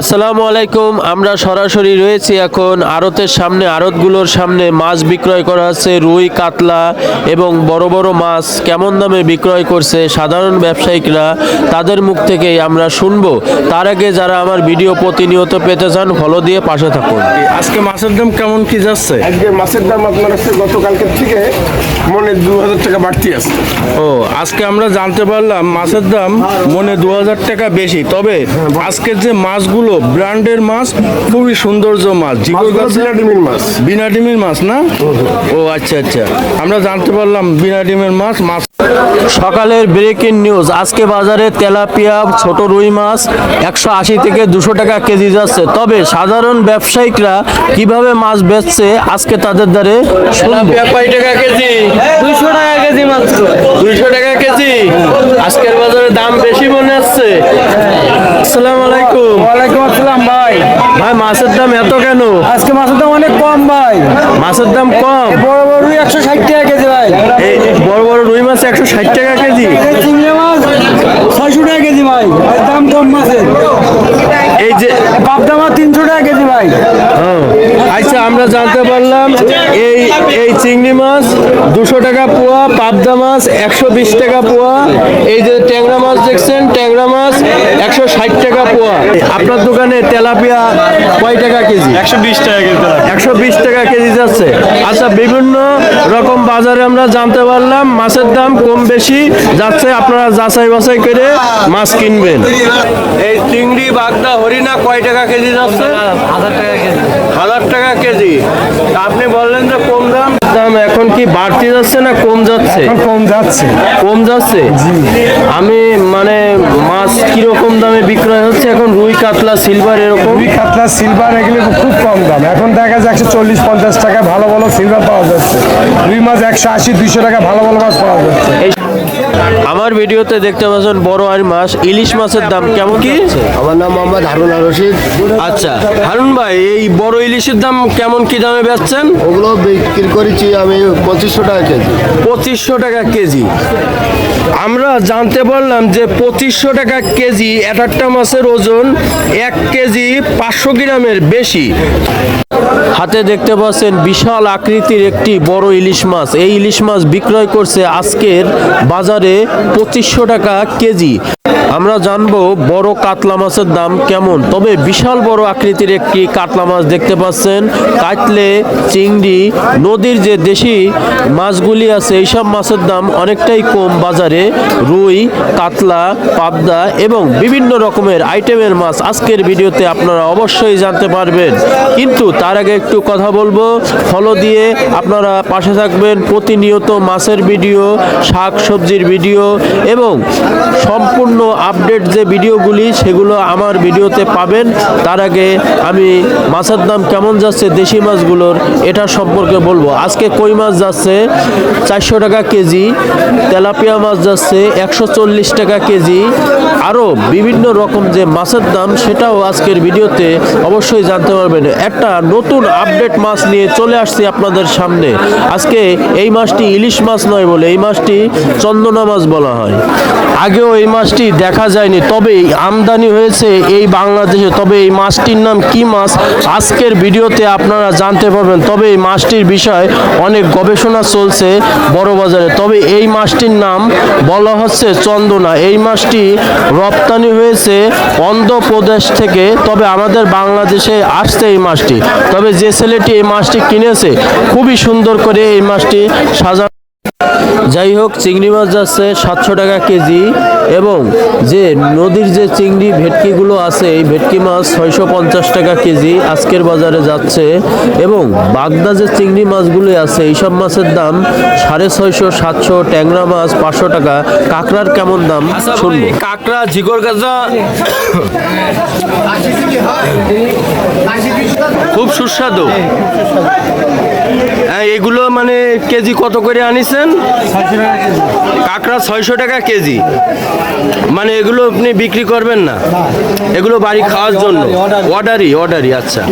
আসসালামু আলাইকুম আমরা সরাসরি রয়েছি এখন আড়তের সামনে আড়তগুলোর সামনে। মাছ বিক্রয় করা আছে রুই কাতলা এবং বড় বড় মাছ। কেমন দামে বিক্রয় করছে? সাধারণ ব্যবসায়িকরা তাদের মুখ থেকেই আমরা শুনব। তার আগে যারা আমার ভিডিও প্রতিনিয়ত পেতে চান ফলো দিয়ে পাশে থাকুন। আজকে মাছের দাম কেমন কি যাচ্ছে? আজকে মাছের দাম আপনার হচ্ছে গতকালকের থেকে মনে দু হাজার টাকা বাড়তি আছে। ও আজকে আমরা জানতে পারলাম মাছের দাম মনে দু হাজার টাকা বেশি। তবে আজকের যে মাছগুলো ব্র্যান্ডের মাছ খুবই সৌন্দর্য মাছ। মাছগুলো বিনা ডিমের মাছ। বিনা ডিমের মাছ না? ও আচ্ছা আচ্ছা। আমরা জানতে পারলাম বিনা ডিমের মাছ মাছ সকালের ব্রেকিং নিউজ আজকে বাজারে তেলাপিয়া ছোট রুই মাছ একশো আশি থেকে দুশো টাকা কেজি যাচ্ছে। তবে সাধারণ ব্যবসায়িকরা কীভাবে মাছ বেচছে আজকে তাদের দ্বারে কয় টাকা কেজি? দুইশো টাকা কেজি মাত্র। দুইশো টাকা কেজি? আজকের বাজারে দাম বেশি মনে হচ্ছে। আসসালামু আলাইকুম। ওয়ালাইকুম আসসালাম ভাই। ভাই মাছের দাম এত কেন? আজকে মাছের দাম অনেক কম ভাই। মাছের দাম কম? বড় বড় রুই একশো ষাট টাকা কেজি ভাই। এই বড় বড় রুই মাছ একশো ষাট টাকা কেজি? চিংড়ি মাছ ছয়শো টাকা কেজি ভাই। দাম কম মাছের। এই যে পাবদা মাছ তিনশো টাকা কেজি ভাই। আচ্ছা আমরা জানতে পারলাম এই এই চিংড়ি মাছ দুশো টাকা পোয়া পাবদা মাছ একশো বিশ টাকা পোয়া। এই যে ট্যাংরা মাছ দেখছেন ট্যাংরা মাছ একশো ষাট টাকা পোয়া। আপনার দোকানে তেলাপিয়া কয় টাকা কেজি? একশো বিশ টাকা কেজি একশো বিশ টাকা কেজি যাচ্ছে। আচ্ছা বিভিন্ন রকম বাজারে আমরা জানতে পারলাম মাছের দাম কম বেশি যাচ্ছে আপনারা যাচাই বাছাই করে মাছ কিনবেন। এই চিংড়ি বাগদা হরিণা কয় টাকা কেজি যাচ্ছে? হাজার টাকা কেজি। হাজার টাকা কেজি। তা আপনি বললেন যে কম দাম দাম এখন কি বাড়তে যাচ্ছে না কম যাচ্ছে? কম যাচ্ছে। কম যাচ্ছে? আমি মানে মাছ কীরকম দামে বিক্রয় হচ্ছে? এখন রুই কাতলা সিলভার এরকম? রুই কাতলা সিলভার এগুলো খুব কম দাম। এখন দেখা যায় একশো চল্লিশ পঞ্চাশ টাকা ভালো ভালো সিলভার পাওয়া যাচ্ছে। রুই মাছ একশো আশি দুইশো টাকা ভালো ভালো মাছ পাওয়া যাচ্ছে। আমার ভিডিওতে দেখতে পাচ্ছেন বড় আর মাছ ইলিশ মাছের দাম কেমন কি? আমার নাম মোহাম্মদ হারুন রশিদ। আচ্ছা হারুন ভাই এই বড় ইলিশের দাম কেমন কি দামে বেচছেন? ওগুলো বিক্রি করেছি আমি পঁচিশশো টাকা কেজি। পঁচিশশো টাকা কেজি। আমরা জানতে পারলাম যে পঁচিশশো টাকা কেজি এক একটা মাছের ওজন এক কেজি পাঁচশো গ্রামের বেশি। হাতে দেখতে পাচ্ছেন বিশাল আকৃতির একটি বড় ইলিশ মাছ। এই ইলিশ মাছ বিক্রয় করছে আজকের বাজারে পঁচিশশো টাকা কেজি। আমরা জানব বড় কাতলা মাছের দাম কেমন। তবে বিশাল বড় আকৃতির একটি কাতলা মাছ দেখতে পাচ্ছেন। কাতলে, চিংড়ি, নদীর যে দেশি মাছগুলি আছে, এইসব মাছের দাম অনেকটাই কম। বাজারে রুই, কাতলা, পাবদা এবং বিভিন্ন রকমের আইটেমের মাছ আজকের ভিডিওতে আপনারা অবশ্যই জানতে পারবেন। কিন্তু তার আগে একটু কথা বলব। ফলো দিয়ে আপনারা পাশে থাকবেন। প্রতিনিয়ত মাছের ভিডিও, শাক সবজির ভিডিও এবং সম্পূর্ণ আপডেট যে ভিডিওগুলি, সেগুলো আমার ভিডিওতে পাবেন। তার আগে আমি মাছের দাম কেমন যাচ্ছে, দেশি মাছগুলোর, এটা সম্পর্কে বলব। আজকে কই মাছ যাচ্ছে? চারশো টাকা কেজি। তেলাপিয়া মাছ যাচ্ছে একশো চল্লিশ টাকা কেজি। আরও বিভিন্ন রকম যে মাছের দাম সেটাও আজকের ভিডিওতে অবশ্যই জানতে পারবেন। একটা নতুন আপডেট মাছ নিয়ে চলে আসছি আপনাদের সামনে। আজকে এই মাছটি ইলিশ মাছ নয় বলে, এই মাছটি চন্দনা মাছ বলা হয়। আগেও এই মাছটি দেখা যায়নি, তবে আমদানি হয়েছে এই বাংলাদেশে। তবে এই মাছটির নাম কি মাছ? আজকের ভিডিওতে আপনারা জানতে পারবেন। তবে এই মাছটির বিষয়ে অনেক গবেষণা চলছে বড় বাজারে। তবে এই মাছটির নাম বলা হচ্ছে চন্দনা। এই মাছটি রপ্তানি হয়েছে অন্ধ্রপ্রদেশ থেকে, তবে আমাদের বাংলাদেশে আসছে এই মাছটি। তবে যে ছেলেটি এই মাছটি কিনেছে, খুবই সুন্দর করে এই মাছটি সাজা যাই হোক, চিংড়ি মাছ যাচ্ছে সাতশো টাকা কেজি এবং যে নদীর যে চিংড়ি ভেটকিগুলো আছে, এই ভেটকি মাছ ছয়শো পঞ্চাশ টাকা কেজি আজকের বাজারে যাচ্ছে এবং বাগদা যে চিংড়ি মাছগুলো আছে, এইসব মাছের দাম সাড়ে ছয়শো, সাতশো, ট্যাংরা মাছ পাঁচশো টাকা। কাঁকড়ার কেমন দাম? কাঁকড়া ঝিকর গাজা খুব সুস্বাদু। হ্যাঁ এগুলো মানে কেজি কত করে আনিছেন? কাঁকড়া ছয়শো টাকা কেজি। মানে এগুলো আপনি বিক্রি করবেন না। এগুলো বাড়ি খাওয়ার জন্য। অর্ডারই অর্ডারই আচ্ছা।